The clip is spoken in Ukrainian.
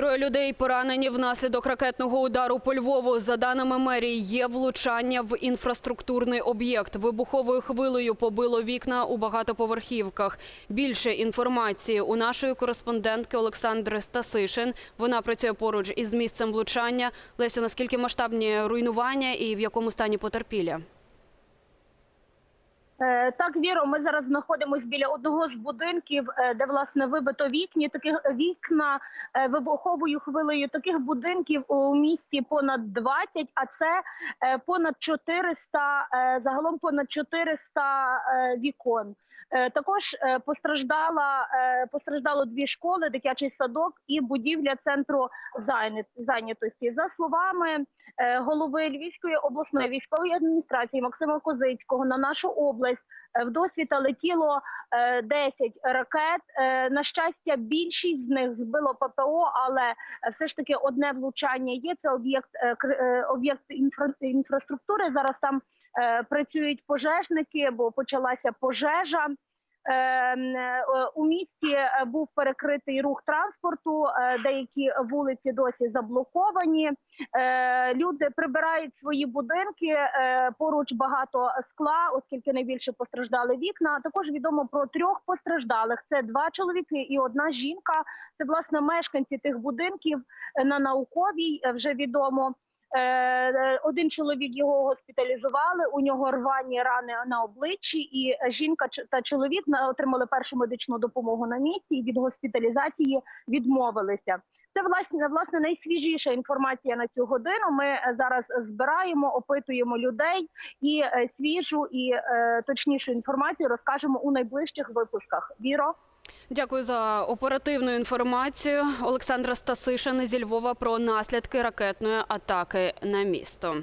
Троє людей поранені внаслідок ракетного удару по Львову. За даними мерії, є влучання в інфраструктурний об'єкт. Вибуховою хвилею побило вікна у багатоповерхівках. Більше інформації у нашої кореспондентки Олександри Стасишин. Вона працює поруч із місцем влучання. Лесю, наскільки масштабні руйнування і в якому стані потерпілі? Е, Так, Віро, ми зараз знаходимося біля одного з будинків, е, де власне вибито вікні. Таких вікна е, вибуховою хвилею. Таких будинків у місті понад 20, а це понад 400, е, загалом понад 400 е, вікон. Також постраждала постраждало дві школи, дитячий садок і будівля центру зайнят- зайнятості. За словами голови Львівської обласної військової адміністрації Максима Козицького, на нашу область е, в досвіта летіло е, 10 ракет. Е, На щастя, більшість з них збило ППО, але е, все ж таки одне влучання є. Це об'єкт е, е, об'єкт інфра- інфраструктури. Зараз там е, працюють пожежники, бо почалася пожежа. Е, м, е, У місті е, був перекритий рух транспорту, е, деякі вулиці досі заблоковані. Люди прибирають свої будинки. Поруч багато скла, оскільки найбільше постраждали вікна. Також відомо про трьох постраждалих: це два чоловіки і одна жінка. Це власне мешканці тих будинків на науковій. Вже відомо. Е, е, Один чоловік його госпіталізували. У нього рвані рани на обличчі, і жінка та чоловік отримали першу медичну допомогу на місці і від госпіталізації відмовилися. Це власне власне найсвіжіша інформація на цю годину. Ми е, зараз збираємо, опитуємо людей і свіжу і точнішу інформацію розкажемо у найближчих випусках. Віро. Дякую за оперативну інформацію. Олександра Стасишин зі Львова про наслідки ракетної атаки на місто.